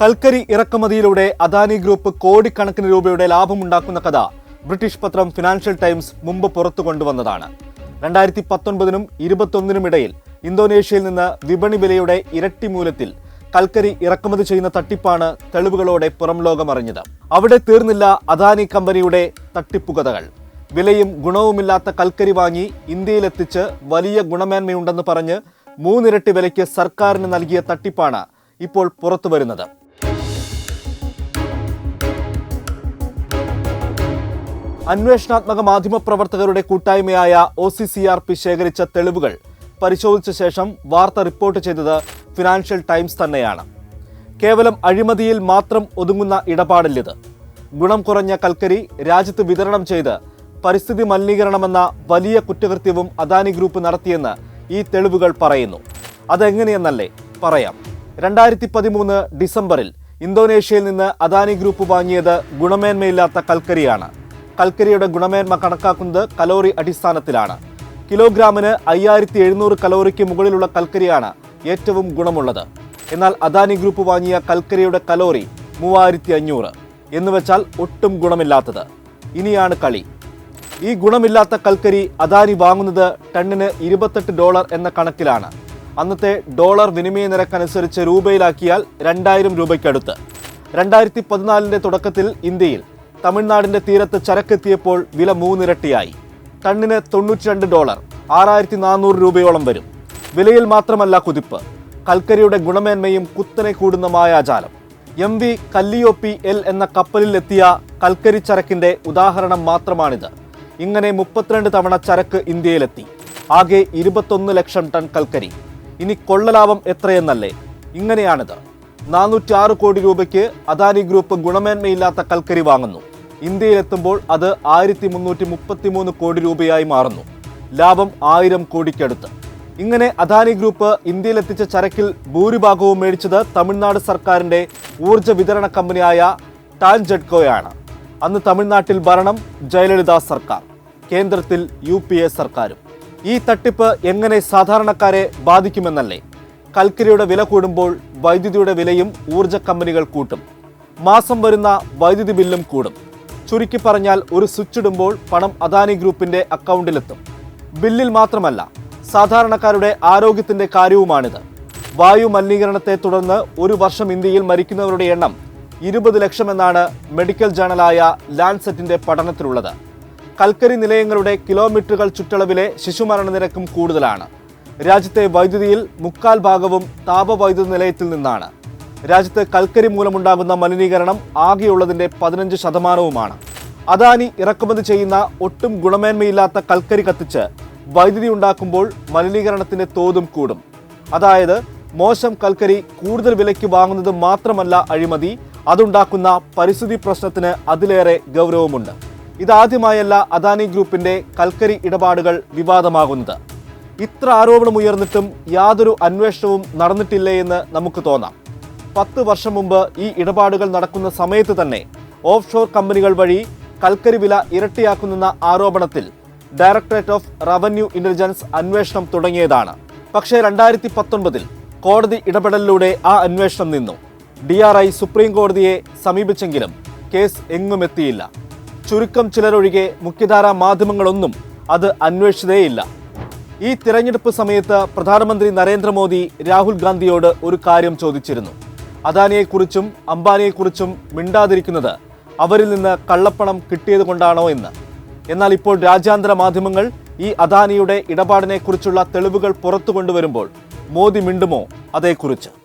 കൽക്കരി ഇറക്കുമതിയിലൂടെ അദാനി ഗ്രൂപ്പ് കോടിക്കണക്കിന് രൂപയുടെ ലാഭമുണ്ടാക്കുന്ന കഥ ബ്രിട്ടീഷ് പത്രം ഫിനാൻഷ്യൽ ടൈംസ് മുമ്പ് പുറത്തു കൊണ്ടുവന്നതാണ്. രണ്ടായിരത്തി പത്തൊൻപതിനും ഇരുപത്തൊന്നിനും ഇടയിൽ ഇന്തോനേഷ്യയിൽ നിന്ന് വിപണി വിലയുടെ ഇരട്ടി മൂലത്തിൽ കൽക്കരി ഇറക്കുമതി ചെയ്യുന്ന തട്ടിപ്പാണ് തെളിവുകളോടെ പുറം ലോകമറിഞ്ഞത് അവിടെ തീർന്നില്ല അദാനി കമ്പനിയുടെ തട്ടിപ്പുകഥകൾ വിലയും ഗുണവുമില്ലാത്ത കൽക്കരി വാങ്ങി ഇന്ത്യയിലെത്തിച്ച് വലിയ ഗുണമേന്മയുണ്ടെന്ന് പറഞ്ഞ് മൂന്നിരട്ടി വിലയ്ക്ക് സർക്കാരിന് നൽകിയ തട്ടിപ്പാണ് ഇപ്പോൾ പുറത്തു വരുന്നത്. അന്വേഷണാത്മക മാധ്യമപ്രവർത്തകരുടെ കൂട്ടായ്മയായ O C C R P ശേഖരിച്ച തെളിവുകൾ പരിശോധിച്ച ശേഷം വാർത്ത റിപ്പോർട്ട് ചെയ്തത് ഫിനാൻഷ്യൽ ടൈംസ് തന്നെയാണ്. കേവലം അഴിമതിയിൽ മാത്രം ഒതുങ്ങുന്ന ഇടപാടില്ലിത് ഗുണം കുറഞ്ഞ കൽക്കരി രാജ്യത്ത് വിതരണം ചെയ്ത് പരിസ്ഥിതി മലിനീകരണമെന്ന വലിയ കുറ്റകൃത്യവും അദാനി ഗ്രൂപ്പ് നടത്തിയെന്ന് ഈ തെളിവുകൾ പറയുന്നു. അതെങ്ങനെയെന്നല്ലേ പറയാം. രണ്ടായിരത്തി പതിമൂന്ന് ഡിസംബറിൽ ഇന്തോനേഷ്യയിൽ നിന്ന് അദാനി ഗ്രൂപ്പ് വാങ്ങിയത് ഗുണമേന്മയില്ലാത്ത കൽക്കരിയാണ്. കൽക്കരിയുടെ ഗുണമേന്മ കണക്കാക്കുന്നത് കലോറി അടിസ്ഥാനത്തിലാണ്. കിലോഗ്രാമിന് അയ്യായിരത്തി എഴുന്നൂറ് കലോറിക്ക് മുകളിലുള്ള കൽക്കരിയാണ് ഏറ്റവും ഗുണമുള്ളത്. എന്നാൽ അദാനി ഗ്രൂപ്പ് വാങ്ങിയ കൽക്കരിയുടെ കലോറി മൂവായിരത്തി അഞ്ഞൂറ് എന്നുവെച്ചാൽ ഒട്ടും ഗുണമില്ലാത്തത്. ഇനിയാണ് കളി. ഈ ഗുണമില്ലാത്ത കൽക്കരി അദാനി വാങ്ങുന്നത് ടണ്ണിന് ഇരുപത്തെട്ട് ഡോളർ എന്ന കണക്കിലാണ്. അന്നത്തെ ഡോളർ വിനിമയ നിരക്കനുസരിച്ച് രൂപയിലാക്കിയാൽ രണ്ടായിരം രൂപയ്ക്കടുത്ത്. രണ്ടായിരത്തി പതിനാലിന്റെ തുടക്കത്തിൽ ഇന്ത്യയിൽ തമിഴ്നാടിന്റെ തീരത്ത് ചരക്കെത്തിയപ്പോൾ വില മൂന്നിരട്ടിയായി. ടണ്ണിന് തൊണ്ണൂറ്റി രണ്ട് ഡോളർ ആറായിരത്തി നാനൂറ് രൂപയോളം വരും. വിലയിൽ മാത്രമല്ല കുതിപ്പ്. കൽക്കരിയുടെ ഗുണമേന്മയും കുത്തനെ കൂടുന്ന മായാജാലം. എം വി കല്ലിയോപ്പി എൽ എന്ന കപ്പലിൽ എത്തിയ കൽക്കരി ചരക്കിന്റെ ഉദാഹരണം മാത്രമാണിത്. ഇങ്ങനെ മുപ്പത്തിരണ്ട് തവണ ചരക്ക് ഇന്ത്യയിലെത്തി. ആകെ ഇരുപത്തൊന്ന് ലക്ഷം ടൺ കൽക്കരി. ഇനി കൊള്ളലാഭം എത്രയെന്നല്ലേ? ഇങ്ങനെയാണിത്. നാനൂറ്റി ആറ് കോടി രൂപയ്ക്ക് അദാനി ഗ്രൂപ്പ് ഗുണമേന്മയില്ലാത്ത കൽക്കരി വാങ്ങുന്നു. ഇന്ത്യയിലെത്തുമ്പോൾ അത് ആയിരത്തി മുന്നൂറ്റി മുപ്പത്തിമൂന്ന് കോടി രൂപയായി മാറുന്നു. ലാഭം ആയിരം കോടിക്കടുത്ത്. ഇങ്ങനെ അദാനി ഗ്രൂപ്പ് ഇന്ത്യയിലെത്തിച്ച ചരക്കിൽ ഭൂരിഭാഗവും മേടിച്ചത് തമിഴ്നാട് സർക്കാരിന്റെ ഊർജ വിതരണ കമ്പനിയായ ടാൻജെഡ്കോയാണ് അന്ന് തമിഴ്നാട്ടിൽ ഭരണം ജയലളിത സർക്കാർ കേന്ദ്രത്തിൽ യു പി എ സർക്കാരും. ഈ തട്ടിപ്പ് എങ്ങനെ സാധാരണക്കാരെ ബാധിക്കുമെന്നല്ലേ? കൽക്കരിയുടെ വില കൂടുമ്പോൾ വൈദ്യുതിയുടെ വിലയും ഊർജ കമ്പനികൾ കൂട്ടും. മാസം വരുന്ന വൈദ്യുതി ബില്ലും കൂടും. ചുരുക്കി പറഞ്ഞാൽ ഒരു സ്വിച്ച് ഇടുമ്പോൾ പണം അദാനി ഗ്രൂപ്പിന്റെ അക്കൗണ്ടിലെത്തും. ബില്ലിൽ മാത്രമല്ല സാധാരണക്കാരുടെ ആരോഗ്യത്തിന്റെ കാര്യവുമാണിത്. വായു മലിനീകരണത്തെ തുടർന്ന് ഒരു വർഷം ഇന്ത്യയിൽ മരിക്കുന്നവരുടെ എണ്ണം ഇരുപത് ലക്ഷം എന്നാണ് മെഡിക്കൽ ജേണലായ ലാൻസെറ്റിന്റെ പഠനത്തിലുള്ളത്. കൽക്കരി നിലയങ്ങളുടെ കിലോമീറ്ററുകൾ ചുറ്റളവിലെ ശിശുമരണ നിരക്കും കൂടുതലാണ്. രാജ്യത്തെ വൈദ്യുതിയിൽ മുക്കാൽ ഭാഗവും താപവൈദ്യുത നിലയത്തിൽ നിന്നാണ്. രാജ്യത്ത് കൽക്കരി മൂലമുണ്ടാകുന്ന മലിനീകരണം ആകെയുള്ളതിന്റെ പതിനഞ്ച് ശതമാനവുമാണ്. അദാനി ഇറക്കുമതി ചെയ്യുന്ന ഒട്ടും ഗുണമേന്മയില്ലാത്ത കൽക്കരി കത്തിച്ച് വൈദ്യുതി ഉണ്ടാക്കുമ്പോൾ മലിനീകരണത്തിന്റെ തോതും കൂടും. അതായത് മോശം കൽക്കരി കൂടുതൽ വിലയ്ക്ക് വാങ്ങുന്നത് മാത്രമല്ല അഴിമതി അതുണ്ടാക്കുന്ന പരിസ്ഥിതി പ്രശ്നത്തിന് അതിലേറെ ഗൗരവമുണ്ട്. ഇതാദ്യമായല്ല അദാനി ഗ്രൂപ്പിന്റെ കൽക്കരി ഇടപാടുകൾ വിവാദമാകുന്നത്. ഇത്ര ആരോപണം ഉയർന്നിട്ടും യാതൊരു അന്വേഷണവും നടന്നിട്ടില്ലേ എന്ന് നമുക്ക് തോന്നാം. പത്ത് വർഷം മുമ്പ് ഈ ഇടപാടുകൾ നടക്കുന്ന സമയത്ത് തന്നെ ഓഫ് ഷോർ കമ്പനികൾ വഴി കൽക്കരി വില ഇരട്ടിയാക്കുന്നെന്ന ആരോപണത്തിൽ ഡയറക്ടറേറ്റ് ഓഫ് റവന്യൂ ഇന്റലിജൻസ് അന്വേഷണം തുടങ്ങിയതാണ്. പക്ഷേ രണ്ടായിരത്തി പത്തൊൻപതിൽ കോടതി ഇടപെടലിലൂടെ ആ അന്വേഷണം നിന്നു. ഡി ആർ ഐ സുപ്രീം കോടതിയെ സമീപിച്ചെങ്കിലും കേസ് എങ്ങും എത്തിയില്ല. ചുരുക്കം ചിലരൊഴികെ മുഖ്യധാരാ മാധ്യമങ്ങളൊന്നും അത് അന്വേഷിച്ചതേയില്ല. ഈ തിരഞ്ഞെടുപ്പ് സമയത്ത് പ്രധാനമന്ത്രി നരേന്ദ്രമോദി രാഹുൽ ഗാന്ധിയോട് ഒരു കാര്യം ചോദിച്ചിരുന്നു. അദാനിയെക്കുറിച്ചും അംബാനിയെക്കുറിച്ചും മിണ്ടാതിരിക്കുന്നത് അവരിൽ നിന്ന് കള്ളപ്പണം കിട്ടിയത് കൊണ്ടാണോ എന്ന്. എന്നാൽ ഇപ്പോൾ രാജ്യാന്തര മാധ്യമങ്ങൾ ഈ അദാനിയുടെ ഇടപാടിനെക്കുറിച്ചുള്ള തെളിവുകൾ പുറത്തു കൊണ്ടുവരുമ്പോൾ മോദി മിണ്ടുമോ അതേക്കുറിച്ച്?